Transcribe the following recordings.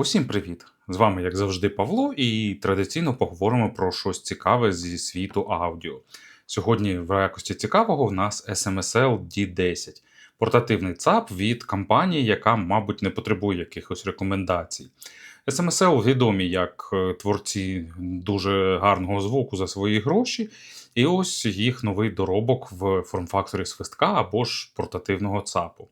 Усім привіт! З вами, як завжди, Павло, і традиційно поговоримо про щось цікаве зі світу аудіо. Сьогодні, в якості цікавого, в нас SMSL D10, портативний ЦАП від компанії, яка, мабуть, не потребує якихось рекомендацій. SMSL відомі як е, творці дуже гарного звуку за свої гроші, і ось їх новий доробок в форм-факторі свистка або ж портативного ЦАПу.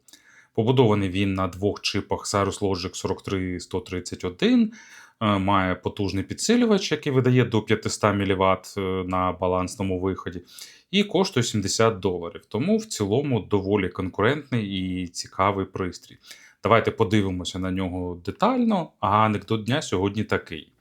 Побудований він на двох чипах Cyrus Logic 43131, е, має потужний підсилювач, який видає до 500 мВт на балансному виході, і коштує 70 доларів. Тому в цілому доволі конкурентний і цікавий пристрій. Давайте подивимося на нього детально, а анекдот дня сьогодні такий.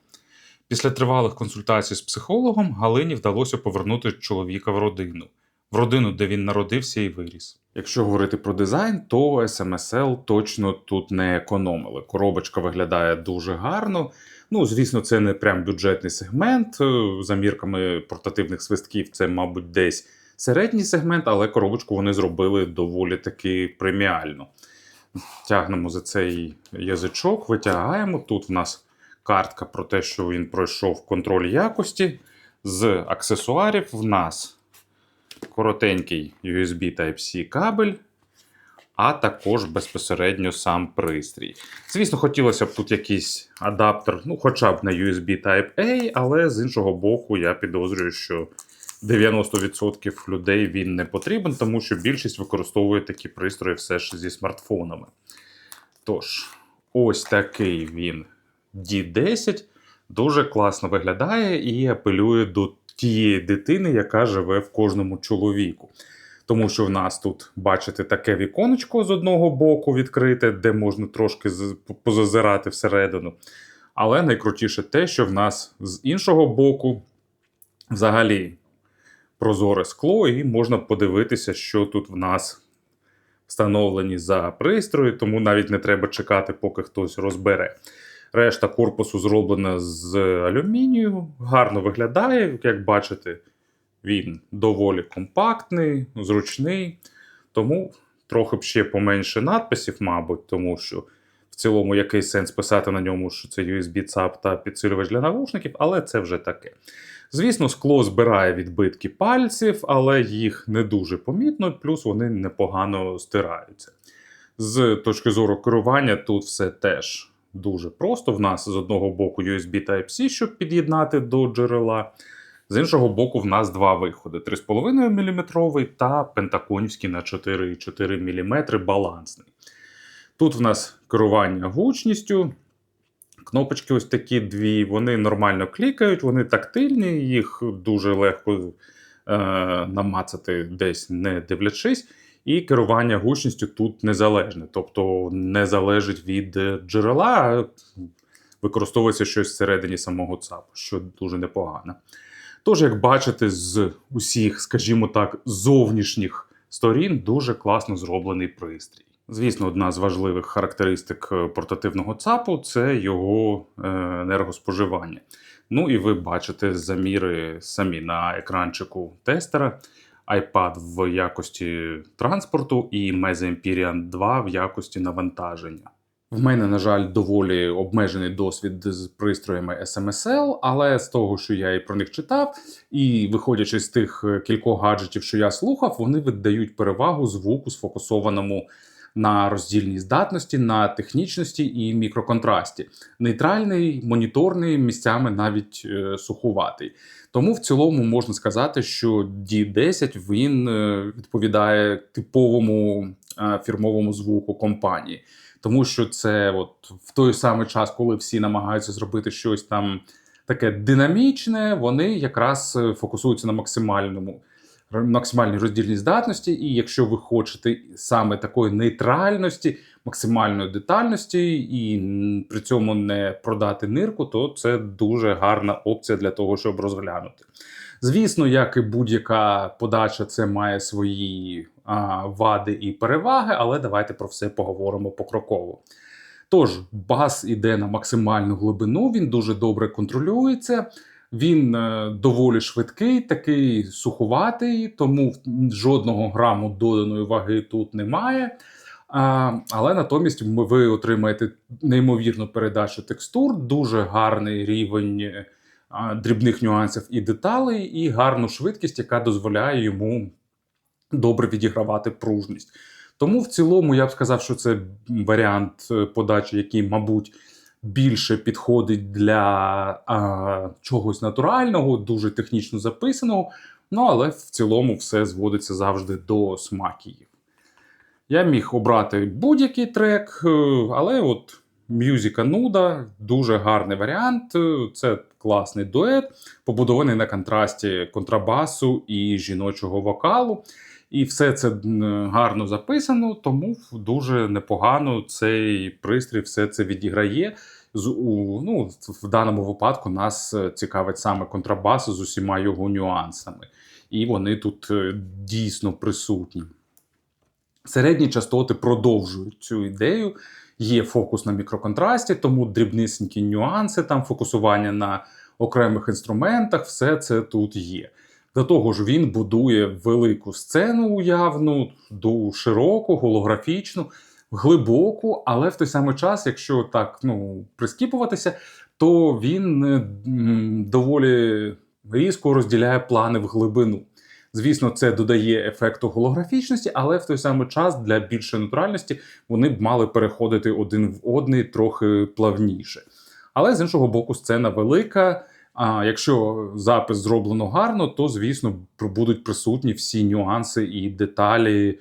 Після тривалих консультацій з психологом Галині вдалося повернути чоловіка в родину, в родину, де він народився і виріс. Якщо говорити про дизайн, то SMSL точно тут не економили. Коробочка виглядає дуже гарно. Ну, звісно, це не прям бюджетний сегмент. Е, За мірками портативних свистків, це, мабуть, десь середній сегмент, але коробочку вони зробили доволі таки преміально. Тягнемо за цей язичок, витягаємо. Тут в нас картка про те, що він пройшов контроль якості. З аксесуарів в нас коротенький USB Type-C кабель, а також безпосередньо сам пристрій. Звісно, хотілося б тут якийсь адаптер, ну, хоча б на USB Type-A, але з іншого боку, я підозрюю, що 90% людей він не потрібен, тому що більшість використовує такі пристрої все ж зі смартфонами. Тож, ось такий він D10. Дуже класно виглядає і апелює до тієї дитини, яка живе в кожному чоловіку. Тому що в нас тут, бачите, таке віконечко з одного боку відкрите, де можна трошки позазирати всередину. Але найкрутіше те, що в нас з іншого боку взагалі прозоре скло, і можна подивитися, що тут в нас встановлені за пристрої, тому навіть не треба чекати, поки хтось розбере. Решта корпусу зроблена з алюмінію, гарно виглядає, як бачите, він доволі компактний, зручний. Тому трохи б ще поменше надписів, мабуть, тому що в цілому який сенс писати на ньому, що це USB ЦАП та підсилювач для навушників, але це вже таке. Звісно, скло збирає відбитки пальців, але їх не дуже помітно, плюс вони непогано стираються. З точки зору керування, тут все теж дуже просто. В нас з одного боку USB Type-C, щоб під'єднати до джерела. З іншого боку, в нас два виходи: 3,5 мм та пентаконівський на 4,4 мм балансний. Тут в нас керування гучністю. Кнопочки ось такі дві, вони нормально клікають, вони тактильні, їх дуже легко е, намацати десь не дивлячись. І керування гучністю тут незалежне, тобто не залежить від джерела, а використовується щось всередині самого ЦАПу, що дуже непогано. Тож, як бачите, з усіх, скажімо так, зовнішніх сторін дуже класно зроблений пристрій. Звісно, одна з важливих характеристик портативного ЦАПу це його е, енергоспоживання. Ну і ви бачите заміри самі на екранчику тестера iPad в якості транспорту і Meza Empyrean 2 в якості навантаження. В мене, на жаль, доволі обмежений досвід з пристроями SMSL, але з того, що я і про них читав, і виходячи з тих кількох гаджетів, що я слухав, вони віддають перевагу звуку сфокусованому на роздільній здатності, на технічності і мікроконтрасті. Нейтральний, моніторний, місцями навіть е, сухуватий. Тому в цілому можна сказати, що D10 він е, відповідає типовому е, фірмовому звуку компанії. Тому що це от в той самий час, коли всі намагаються зробити щось там таке динамічне, вони якраз фокусуються на максимальному максимальній роздільній здатності. І якщо ви хочете саме такої нейтральності, максимальної детальності, і при цьому не продати нирку, то це дуже гарна опція для того, щоб розглянути. Звісно, як і будь-яка подача, це має свої а, вади і переваги, але давайте про все поговоримо покроково. Тож, бас іде на максимальну глибину, він дуже добре контролюється. Він е, доволі швидкий, такий суховатий, тому жодного граму доданої ваги тут немає. А, але натомість ви отримаєте неймовірну передачу текстур, дуже гарний рівень е, дрібних нюансів і деталей, і гарну швидкість, яка дозволяє йому добре відігравати пружність. Тому в цілому я б сказав, що це варіант е, подачі, який, мабуть, більше підходить для а, чогось натурального, дуже технічно записаного. Ну, але в цілому все зводиться завжди до смаків. Я міг обрати будь-який трек, е, але от Мюзіка Нуда дуже гарний варіант. Е, Це класний дует, побудований на контрасті контрабасу і жіночого вокалу. І все це гарно записано, тому дуже непогано цей пристрій все це відіграє. З у ну в даному випадку нас е, цікавить саме контрабас з усіма його нюансами, і вони тут е, дійсно присутні. Середні частоти продовжують цю ідею. Є фокус на мікроконтрасті, тому дрібнисенькі нюанси, там фокусування на окремих інструментах, все це тут є. До того ж, він будує велику сцену уявну, широку, голографічну, глибоку, але в той самий час, якщо так ну, прискіпуватися, то він доволі різко розділяє плани в глибину. Звісно, це додає ефекту голографічності, але в той самий час для більшої натуральності вони б мали переходити один в одний трохи плавніше. Але з іншого боку, сцена велика. А якщо запис зроблено гарно, то звісно будуть присутні всі нюанси і деталі.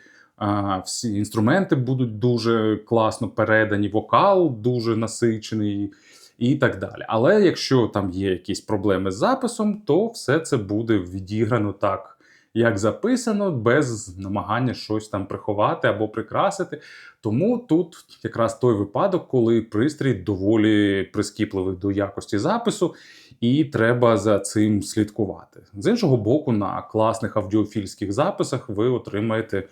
Всі інструменти будуть дуже класно передані, вокал дуже насичений і так далі. Але якщо там є якісь проблеми з записом, то все це буде відіграно так, як записано, без намагання щось там приховати або прикрасити. Тому тут якраз той випадок, коли пристрій доволі прискіпливий до якості запису, і треба за цим слідкувати. З іншого боку, на класних аудіофільських записах ви отримаєте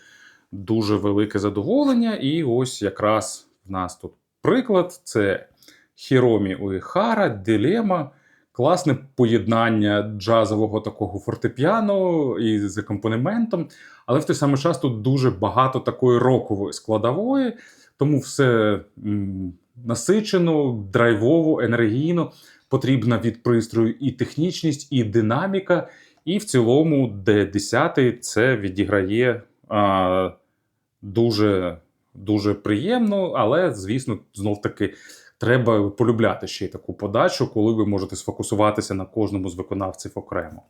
дуже велике задоволення. І ось якраз в нас тут приклад: це Хіромі Уїхара, Дилема. Класне поєднання джазового такого фортепіано і з акомпанементом, але в той самий час тут дуже багато такої рокової складової, тому все м, насичено, драйвово, енергійно. Потрібна від пристрою і технічність, і динаміка. І в цілому D10 це відіграє дуже, дуже приємно, але, звісно, знов таки треба полюбляти ще й таку подачу, коли ви можете сфокусуватися на кожному з виконавців окремо.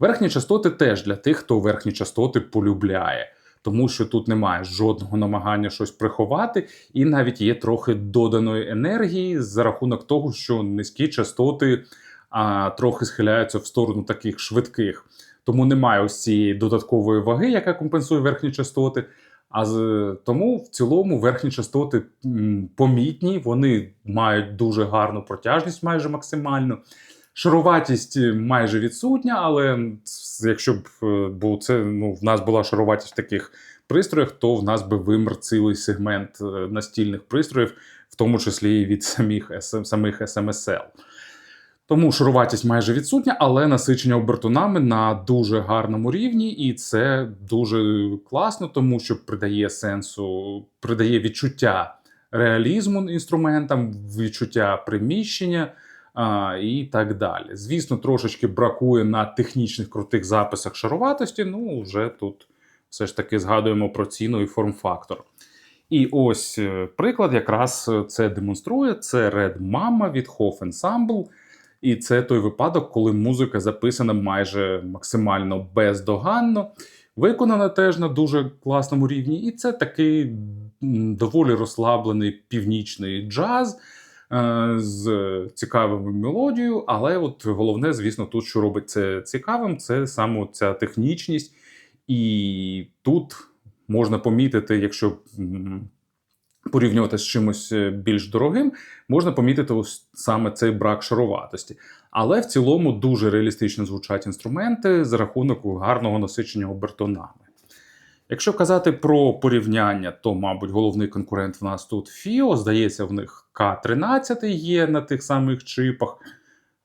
Верхні частоти теж для тих, хто верхні частоти полюбляє, тому що тут немає жодного намагання щось приховати, і навіть є трохи доданої енергії за рахунок того, що низькі частоти а, трохи схиляються в сторону таких швидких. Тому немає ось цієї додаткової ваги, яка компенсує верхні частоти. А з тому в цілому верхні частоти м, помітні, вони мають дуже гарну протяжність, майже максимальну. Шаруватість е, майже відсутня, але якщо б е, бо це ну, в нас була шаруватість в таких пристроях, то в нас би вимер цілий сегмент е, настільних пристроїв, в тому числі і від самих, самих SMSL. Тому шаруватість майже відсутня, але насичення обертонами на дуже гарному рівні, і це дуже класно, тому що придає сенсу, придає відчуття реалізму інструментам, відчуття приміщення а, і так далі. Звісно, трошечки бракує на технічних крутих записах шаруватості. Ну, вже тут все ж таки згадуємо про ціну і форм-фактор. І ось е, приклад якраз е, це демонструє. Це Red Mama від Hof Ensemble. І це той випадок, коли музика записана майже максимально бездоганно, виконана теж на дуже класному рівні. І це такий доволі розслаблений північний джаз е, з цікавою мелодією. Але от головне, звісно, тут, що робить це цікавим, це саме ця технічність. І тут можна помітити, якщо порівнювати з чимось е, більш дорогим, можна помітити ось саме цей брак шаруватості. Але в цілому дуже реалістично звучать інструменти за рахунок гарного насичення обертонами. Якщо казати про порівняння, то, мабуть, головний конкурент в нас тут FIO. Здається, в них К13 є на тих самих чипах.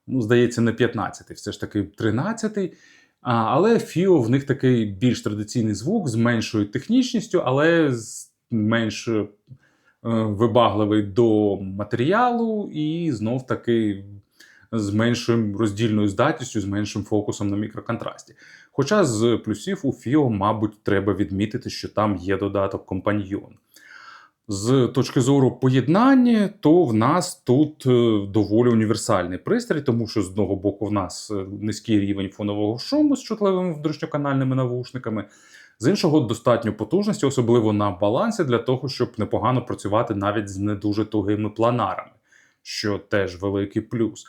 Ну, здається, не 15, все ж таки 13. А, але FIO в них такий більш традиційний звук з меншою технічністю, але з менш вибагливий до матеріалу, і знов таки з меншою роздільною здатністю, з меншим фокусом на мікроконтрасті. Хоча з плюсів у FIO, мабуть, треба відмітити, що там є додаток компаньйон. З точки зору поєднання, то в нас тут е, доволі універсальний пристрій, тому що з одного боку в нас е, низький рівень фонового шуму з чутливими внутрішньоканальними навушниками, з іншого достатньо потужності, особливо на балансі, для того, щоб непогано працювати навіть з не дуже тугими планарами, що теж великий плюс.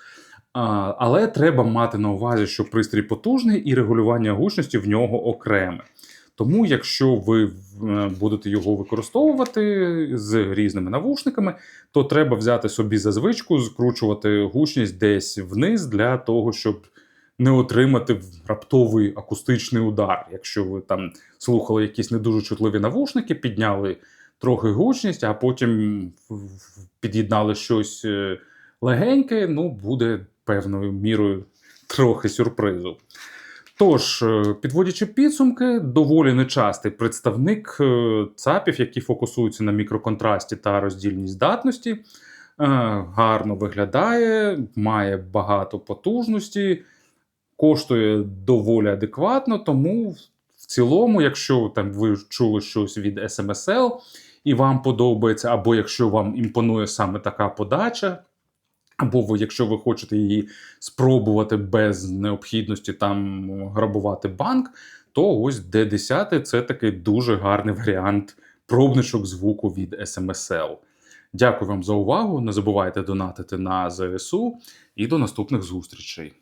А, але треба мати на увазі, що пристрій потужний і регулювання гучності в нього окреме. Тому, якщо ви е, будете його використовувати з різними навушниками, то треба взяти собі за звичку, скручувати гучність десь вниз для того, щоб не отримати раптовий акустичний удар. Якщо ви там слухали якісь не дуже чутливі навушники, підняли трохи гучність, а потім під'єднали щось е, легеньке, ну буде певною мірою трохи сюрпризу. Тож, е, підводячи підсумки, доволі нечастий представник е, ЦАПів, які фокусуються на мікроконтрасті та роздільній здатності, гарно виглядає, має багато потужності, коштує доволі адекватно. Тому в цілому, якщо там ви чули щось від SMSL і вам подобається, або якщо вам імпонує саме така подача. Або ви, якщо ви хочете її спробувати без необхідності там грабувати банк, то ось D10 це такий дуже гарний варіант пробничок звуку від SMSL. Дякую вам за увагу. Не забувайте донатити на ЗСУ і до наступних зустрічей.